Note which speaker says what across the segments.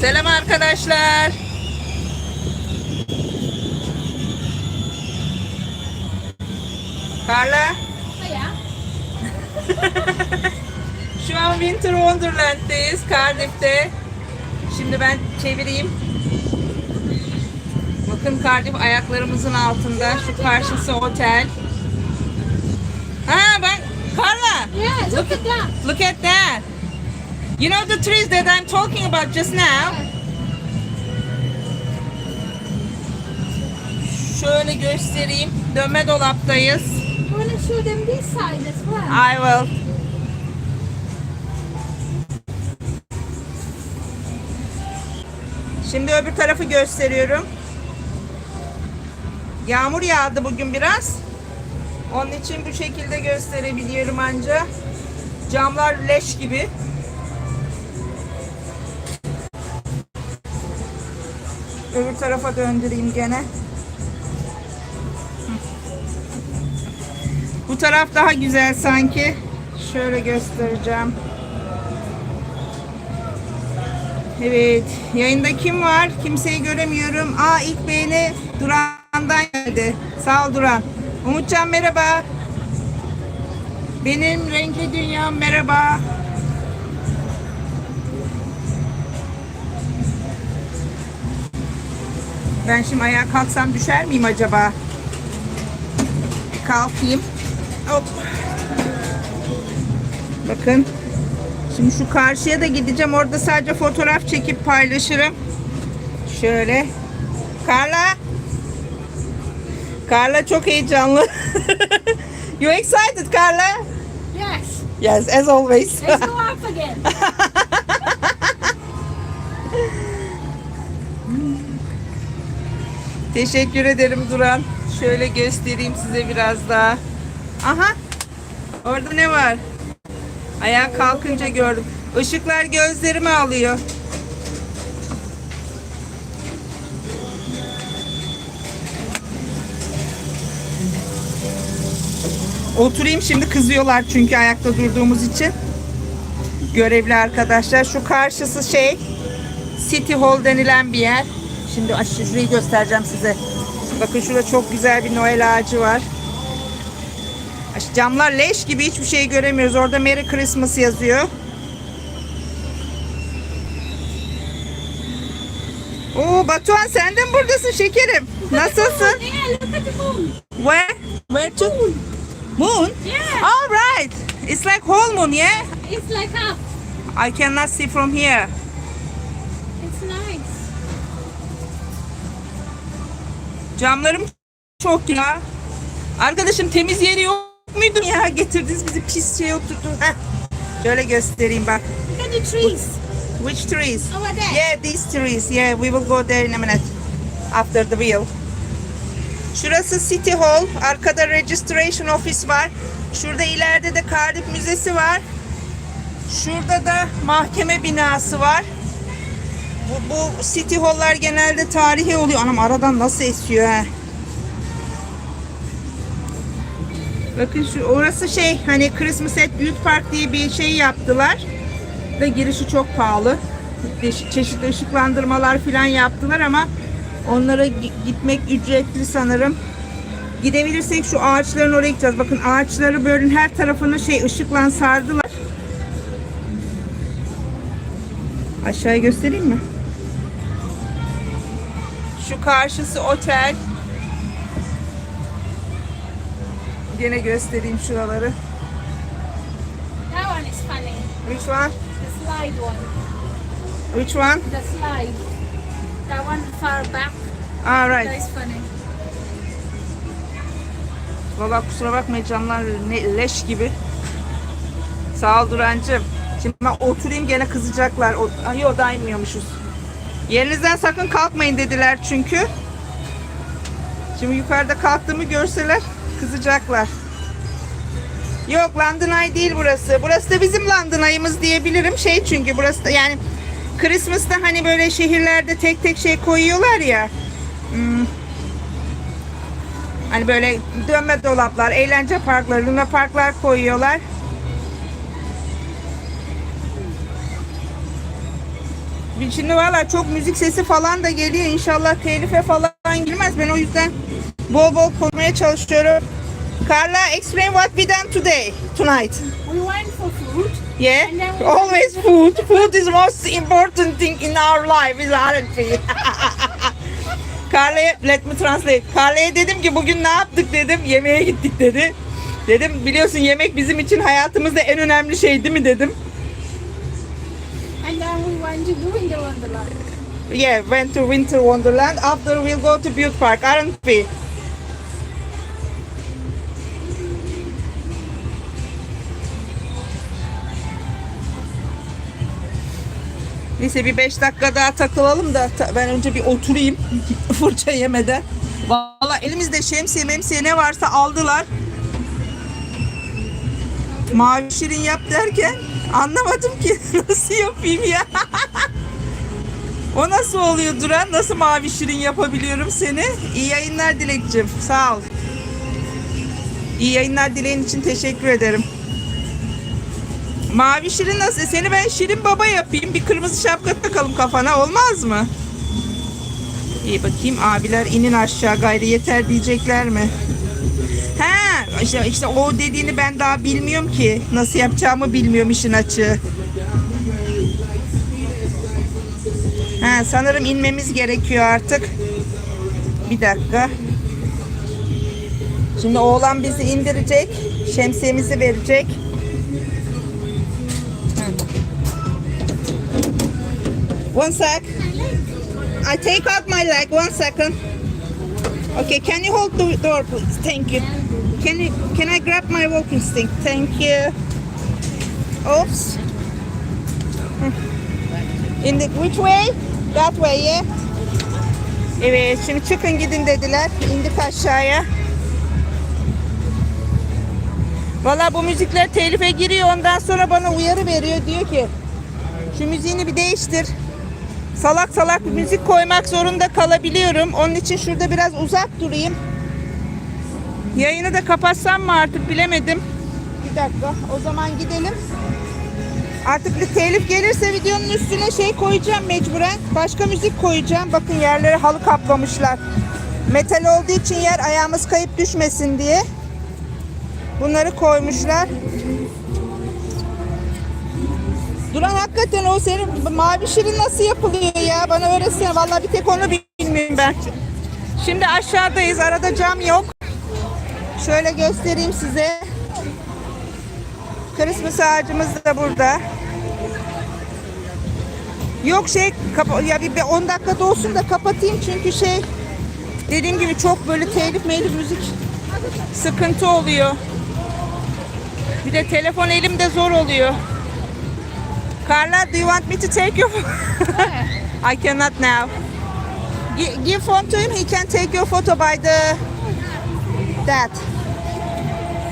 Speaker 1: Selam arkadaşlar. Carla, şu an Winter Wonderland'deyiz Cardiff'te. Şimdi ben çevireyim. Bakın Cardiff ayaklarımızın altında. Şu karşısı otel. Ha bak Carla.
Speaker 2: Yeah, look at that.
Speaker 1: Look at that. You know the trees that I'm talking about just now? Şöyle göstereyim. Dönme dolaptayız.
Speaker 2: To show them this side as well.
Speaker 1: I will. Şimdi öbür tarafı gösteriyorum. Yağmur yağdı bugün biraz. Onun için bu şekilde gösterebiliyorum anca. Camlar leş gibi. Öbür tarafa döndüreyim gene. Bu taraf daha güzel sanki. Şöyle göstereceğim. Evet. Yayında kim var? Kimseyi göremiyorum. Aa ilk beğeni Duran'dan geldi. Sağ ol Duran. Umutcan merhaba. Benim renkli dünyam merhaba. Ben şimdi ayağa kalksam düşer miyim acaba? Kalkayım. Hop. Bakın. Şimdi şu karşıya da gideceğim. Orada sadece fotoğraf çekip paylaşırım. Şöyle. Carla. Carla çok heyecanlı. you excited Carla?
Speaker 2: Yes.
Speaker 1: Yes, as always.
Speaker 2: Let's go up again.
Speaker 1: Teşekkür ederim Duran. Şöyle göstereyim size biraz daha. Aha. Orada ne var? Ayağa kalkınca gördüm. Işıklar gözlerimi alıyor. Oturayım şimdi kızıyorlar çünkü ayakta durduğumuz için. Görevli arkadaşlar. Şu karşısı şey City Hall denilen bir yer. Şimdi şurayı göstereceğim size. Bakın şurada çok güzel bir Noel ağacı var. Camlar leş gibi hiçbir şey göremiyoruz. Orada Merry Christmas yazıyor. Oo Batuhan sen de mi buradasın şekerim? Nasılsın?
Speaker 2: yeah, look at the moon.
Speaker 1: Where? Where to? Moon?
Speaker 2: Yeah.
Speaker 1: All right. It's like whole moon, yeah?
Speaker 2: It's like up.
Speaker 1: I cannot see from here. Camlarım çok ya. Arkadaşım temiz yeri yok muydu ya? Getirdiniz bizi pis şeye oturttun. Heh. Şöyle göstereyim bak.
Speaker 2: Look at the trees.
Speaker 1: Which trees?
Speaker 2: Over there.
Speaker 1: Yeah, these trees. Yeah, we will go there in a minute. After the wheel. Şurası City Hall. Arkada Registration Office var. Şurada ileride de Cardiff Müzesi var. Şurada da mahkeme binası var. Bu, bu City Hall'lar genelde tarihi oluyor. Anam aradan nasıl esiyor ha. Bakın şu orası şey hani Christmas at Youth Park diye bir şey yaptılar. Da girişi çok pahalı. Çeşitli ışıklandırmalar falan yaptılar ama onlara gi- gitmek ücretli sanırım. Gidebilirsek şu ağaçların oraya gideceğiz. Bakın ağaçları böyle her tarafını şey ışıkla sardılar. Aşağıya göstereyim mi? Şu karşısı otel. Gene göstereyim şuraları.
Speaker 2: That one is funny.
Speaker 1: Which one?
Speaker 2: The slide one.
Speaker 1: Which one?
Speaker 2: The slide. That one far back.
Speaker 1: All
Speaker 2: That
Speaker 1: right.
Speaker 2: is funny.
Speaker 1: Valla kusura bakma camlar ne, leş gibi. Sağ ol Durancığım. Şimdi ben oturayım gene kızacaklar. O, ay dayanmıyormuşuz. Yerinizden sakın kalkmayın dediler çünkü. Şimdi yukarıda kalktığımı görseler kızacaklar. Yok London Eye değil burası. Burası da bizim London Eye'ımız diyebilirim. Şey çünkü burası da yani Christmas'ta hani böyle şehirlerde tek tek şey koyuyorlar ya. Hmm, Hani böyle dönme dolaplar, eğlence parkları, luna parklar koyuyorlar. Şimdi valla çok müzik sesi falan da geliyor. İnşallah telife falan girmez. Ben o yüzden bol bol konuşmaya çalışıyorum. Carla, explain what we done today, tonight.
Speaker 2: We went for food.
Speaker 1: Yeah,
Speaker 2: we-
Speaker 1: always food. Food is most important thing in our life, isn't it? Carla'ya, let me translate. Carla'ya dedim ki bugün ne yaptık dedim. Yemeğe gittik dedi. Dedim biliyorsun yemek bizim için hayatımızda en önemli şey değil mi dedim.
Speaker 2: Wonderland.
Speaker 1: Yeah, went to Winter Wonderland. After we'll go to Butte Park, aren't we? Neyse bir 5 dakika daha takılalım da ben önce bir oturayım fırça yemeden. Valla elimizde şemsiye memsiye ne varsa aldılar. Mavi şirin yap derken anlamadım ki nasıl yapayım ya. O nasıl oluyor Duran? Nasıl mavi şirin yapabiliyorum seni? İyi yayınlar Dilekçim. Sağ ol. İyi yayınlar dileğin için teşekkür ederim. Mavi şirin nasıl? Seni ben şirin baba yapayım. Bir kırmızı şapka takalım kafana. Olmaz mı? İyi bakayım abiler inin aşağı gayri yeter diyecekler mi? Ha işte, işte o dediğini ben daha bilmiyorum ki. Nasıl yapacağımı bilmiyorum işin açığı. Ha, sanırım inmemiz gerekiyor artık. Bir dakika. Şimdi oğlan bizi indirecek. Şemsiyemizi verecek. One sec. I take out my leg. One second. Okay, can you hold the door, please? Thank you. Can you can I grab my walking stick? Thank you. Oops. In the which way? That way, yeah. Evet, şimdi çıkın gidin dediler. İndik aşağıya. Valla bu müzikler telife giriyor. Ondan sonra bana uyarı veriyor. Diyor ki şu müziğini bir değiştir. Salak salak müzik koymak zorunda kalabiliyorum. Onun için şurada biraz uzak durayım. Yayını da kapatsam mı artık bilemedim. Bir dakika. O zaman gidelim. Artık bir telif gelirse videonun üstüne şey koyacağım mecburen. Başka müzik koyacağım. Bakın yerlere halı kaplamışlar. Metal olduğu için yer ayağımız kayıp düşmesin diye. Bunları koymuşlar. Duran hakikaten o senin mavi şirin nasıl yapılıyor ya? Bana öğretsene. Vallahi bir tek onu bilmiyorum ben. Şimdi aşağıdayız. Arada cam yok. Şöyle göstereyim size. Christmas ağacımız da burada. Yok şey ya bir 10 dakikada olsun da kapatayım çünkü şey dediğim gibi çok böyle telif melif müzik sıkıntı oluyor. Bir de telefon elimde zor oluyor. Carla, do you want me to take your I cannot now. Gi- Give phone to him. He can take your photo by the that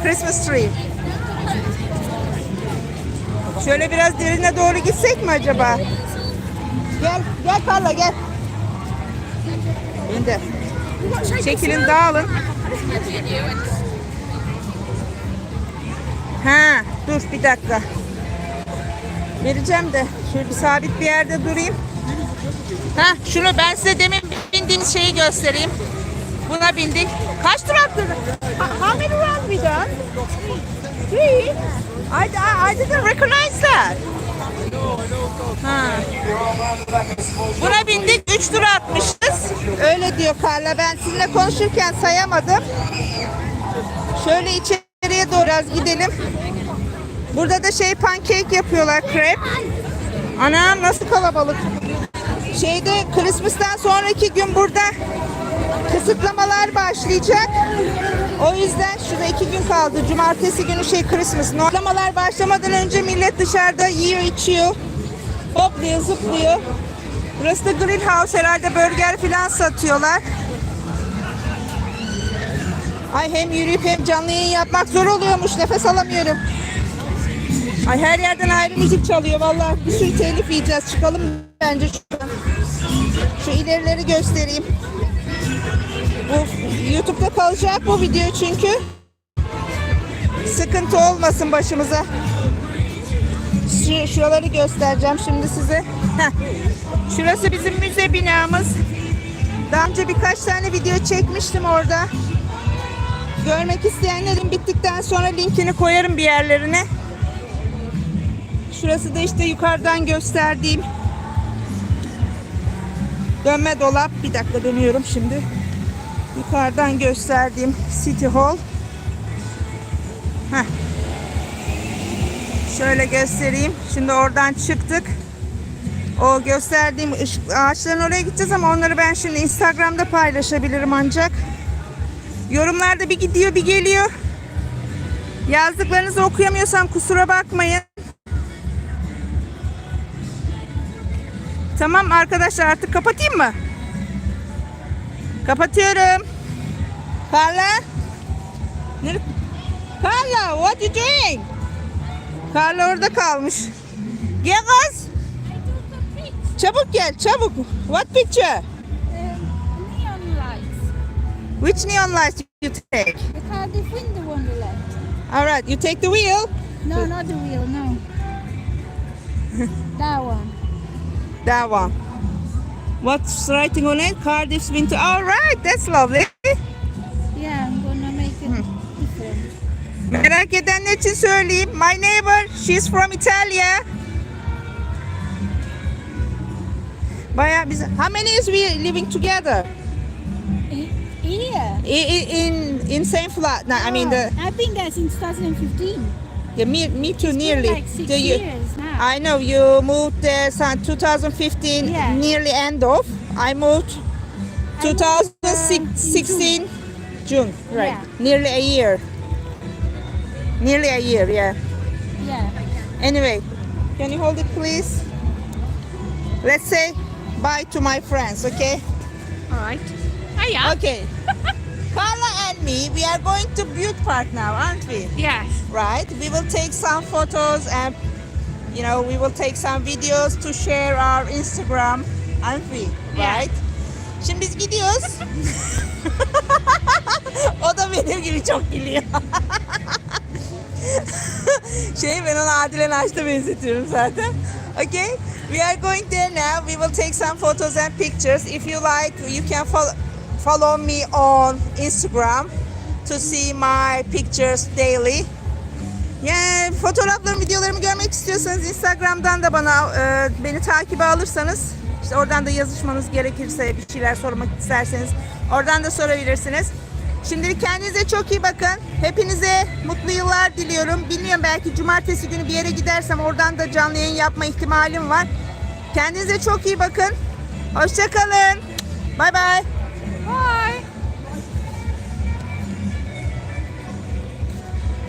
Speaker 1: Christmas tree. Şöyle biraz derine doğru gitsek mi acaba? Gel, gel Carla gel. İndir. Çekilin dağılın. Ha, dur bir dakika. Vereceğim de şöyle bir sabit bir yerde durayım. Ha, şunu ben size demin bindiğiniz şeyi göstereyim. Buna bindik. Kaç tur attın? How many rounds we done? Three. I, I, I didn't recognize that. Ha. Buna bindik 3 tur atmışız. Öyle diyor Carla. Ben sizinle konuşurken sayamadım. Şöyle içeriye doğru biraz gidelim. Burada da şey pancake yapıyorlar krep. Anam nasıl kalabalık. Şeyde Christmas'tan sonraki gün burada kısıtlamalar başlayacak. O yüzden şurada iki gün kaldı. Cumartesi günü şey Christmas. Kısıtlamalar başlamadan önce millet dışarıda yiyor içiyor. Hopluyor zıplıyor. Burası da Grill House herhalde burger falan satıyorlar. Ay hem yürüyüp hem canlı yayın yapmak zor oluyormuş. Nefes alamıyorum. Ay her yerden ayrı müzik çalıyor vallahi. Bir sürü telif yiyeceğiz. Çıkalım bence şuradan. Şu ilerileri göstereyim. Bu YouTube'da kalacak bu video çünkü. Sıkıntı olmasın başımıza. şu, şuraları göstereceğim şimdi size. Heh. Şurası bizim müze binamız. Daha önce birkaç tane video çekmiştim orada. Görmek isteyenlerin bittikten sonra linkini koyarım bir yerlerine. Şurası da işte yukarıdan gösterdiğim dönme dolap. Bir dakika dönüyorum şimdi. Yukarıdan gösterdiğim City Hall. Heh. Şöyle göstereyim. Şimdi oradan çıktık. O gösterdiğim ışık, ağaçların oraya gideceğiz ama onları ben şimdi Instagram'da paylaşabilirim ancak. Yorumlarda bir gidiyor bir geliyor. Yazdıklarınızı okuyamıyorsam kusura bakmayın. Tamam arkadaşlar artık kapatayım mı? Kapatıyorum. Carla? Carla what you doing? Carla orada kalmış. Gel kız. Çabuk gel çabuk. What picture?
Speaker 2: Neon lights.
Speaker 1: Which neon lights you take?
Speaker 2: The Cardiff Winter Wonderland.
Speaker 1: Alright, you take the wheel.
Speaker 2: No, not the wheel, no. that one.
Speaker 1: That one. What's writing on it? Cardiff's winter. Alright, that's lovely.
Speaker 2: Yeah, I'm gonna make it
Speaker 1: Hmm.
Speaker 2: different.
Speaker 1: Merak edenler için söyleyeyim. My neighbor, she's from Italia. Baya biz How many years we living together?
Speaker 2: Eh, Here.
Speaker 1: I- i- In in same flat. No, I mean the
Speaker 2: Oh, I've been there since 2015.
Speaker 1: yeah, me me too
Speaker 2: It's
Speaker 1: nearly.
Speaker 2: like six
Speaker 1: Do you-
Speaker 2: years.
Speaker 1: I know you moved there some 2015
Speaker 2: Yeah.
Speaker 1: nearly end of. I moved
Speaker 2: I moved, uh, in
Speaker 1: 2016 June. Right.
Speaker 2: Yeah.
Speaker 1: Nearly a year. Nearly a year, yeah.
Speaker 2: yeah.
Speaker 1: Anyway, can you hold it please? Let's say bye to my friends, okay?
Speaker 2: All right. Hiya.
Speaker 1: Okay. Carla and me, we are going to Butte Park now, aren't we?
Speaker 2: Yes.
Speaker 1: right? We will take some photos and you know we will take some videos to share our Instagram, we?
Speaker 2: Yeah.
Speaker 1: Right? Şimdi biz gidiyoruz. o da benim gibi çok gülüyor. şey ben onu Adile Naş'ta benzetiyorum zaten. Okay? We are going there now. We will take some photos and pictures. If you like, you can follow, follow me on Instagram to see my pictures daily. Yani fotoğraflarımı, videolarımı görmek istiyorsanız Instagram'dan da bana e, beni takibe alırsanız işte oradan da yazışmanız gerekirse bir şeyler sormak isterseniz oradan da sorabilirsiniz. Şimdilik kendinize çok iyi bakın. Hepinize mutlu yıllar diliyorum. Bilmiyorum belki cumartesi günü bir yere gidersem oradan da canlı yayın yapma ihtimalim var. Kendinize çok iyi bakın. Hoşçakalın. Bay bay.